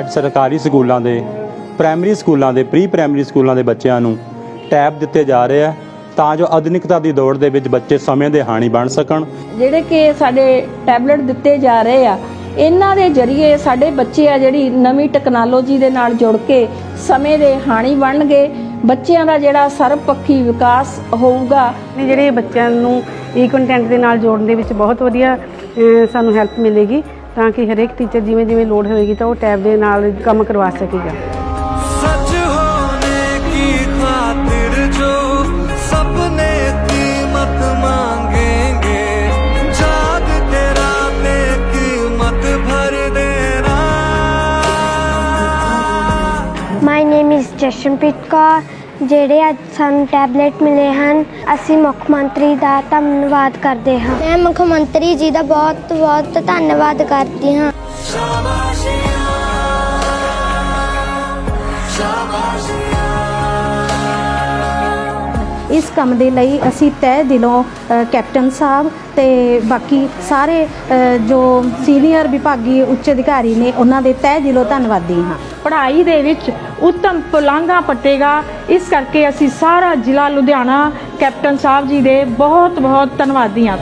ਅੱਜ ਸਰਕਾਰੀ ਸਕੂਲਾਂ ਦੇ ਪ੍ਰਾਇਮਰੀ ਸਕੂਲਾਂ ਦੇ ਪ੍ਰੀ ਪ੍ਰਾਇਮਰੀ ਸਕੂਲਾਂ ਦੇ ਬੱਚਿਆਂ ਨੂੰ ਟੈਬ ਦਿੱਤੇ ਜਾ ਰਹੇ ਆ ਤਾਂ ਜੋ ਆਧੁਨਿਕਤਾ ਦੀ ਦੌੜ ਦੇ ਵਿੱਚ ਬੱਚੇ ਸਮੇਂ ਦੇ ਹਾਣੀ ਬਣ ਸਕਣ। ਜਿਹੜੇ ਕਿ ਸਾਡੇ ਟੈਬਲੇਟ ਦਿੱਤੇ ਜਾ ਰਹੇ ਆ ਇਹਨਾਂ ਦੇ ਜ਼ਰੀਏ ਸਾਡੇ ਬੱਚੇ ਆ ਜਿਹੜੀ ਨਵੀਂ ਟੈਕਨੋਲੋਜੀ ਦੇ ਨਾਲ ਜੁੜ ਕੇ ਸਮੇਂ ਦੇ ਹਾਣੀ ਬਣਨਗੇ। ਬੱਚਿਆਂ ਦਾ ਜਿਹੜਾ ਸਰਬਪੱਖੀ ਵਿਕਾਸ ਹੋਊਗਾ। ਨੇ ਜਿਹੜੇ ਬੱਚਿਆਂ ਨੂੰ ਈ ਕੰਟੈਂਟ ਦੇ ਨਾਲ ਜੋੜਨ ਦੇ ਵਿੱਚ ਬਹੁਤ ਵਧੀਆ ਸਾਨੂੰ ਹੈਲਪ ਮਿਲੇਗੀ। ਤਾਂ ਕਿ ਹਰੇਕ ਟੀਚਰ ਜਿਵੇਂ ਜਿਵੇਂ ਲੋੜ ਹੋਏਗੀ ਤਾਂ ਉਹ ਟੈਬ ਦੇ ਨਾਲ ਕੰਮ ਕਰਵਾ ਸਕੇਗਾ ਸੱਚ ਹੋਣੇ ਕੀ ਖਾਤਰ ਜੋ ਸੁਪਨੇ ਕੀਮਤ ਮੰਗेंगे ਜਾਗ ਤੇਰਾ ਤੇ ਕੀਮਤ ਭਰ ਦੇਣਾ My name is Jashan Pitkar. ਜਿਹੜੇ ਅੱਜ ਸਾਨੂੰ ਟੈਬਲੇਟ ਮਿਲੇ ਹਨ ਅਸੀਂ ਮੁੱਖ ਮੰਤਰੀ ਦਾ ਧੰਨਵਾਦ ਕਰਦੇ ਹਾਂ। ਮੈਂ ਮੁੱਖ ਮੰਤਰੀ ਜੀ ਦਾ ਬਹੁਤ ਬਹੁਤ ਧੰਨਵਾਦ ਕਰਦੀ ਹਾਂ। ਇਸ ਕੰਮ ਦੇ ਲਈ ਅਸੀਂ ਤਹਿ ਦਿਲੋਂ ਕੈਪਟਨ ਸਾਹਿਬ ਤੇ ਬਾਕੀ ਸਾਰੇ ਜੋ ਸੀਨੀਅਰ ਵਿਭਾਗੀ ਉੱਚ ਅਧਿਕਾਰੀ ਨੇ ਉਹਨਾਂ ਦੇ ਤਹਿ ਦਿਲੋਂ ਧੰਨਵਾਦੀ ਹਾਂ। ਪੜ੍ਹਾਈ ਦੇ ਵਿੱਚ ਉੱਤਮ ਪੁਲਾਂਗਾ ਪੱਟੇਗਾ। ਇਸ ਕਰਕੇ ਅਸੀਂ ਸਾਰਾ ਜ਼ਿਲ੍ਹਾ ਲੁਧਿਆਣਾ ਕੈਪਟਨ ਸਾਹਿਬ ਜੀ ਦੇ ਬਹੁਤ ਬਹੁਤ ਧੰਨਵਾਦੀ ਹਾਂ।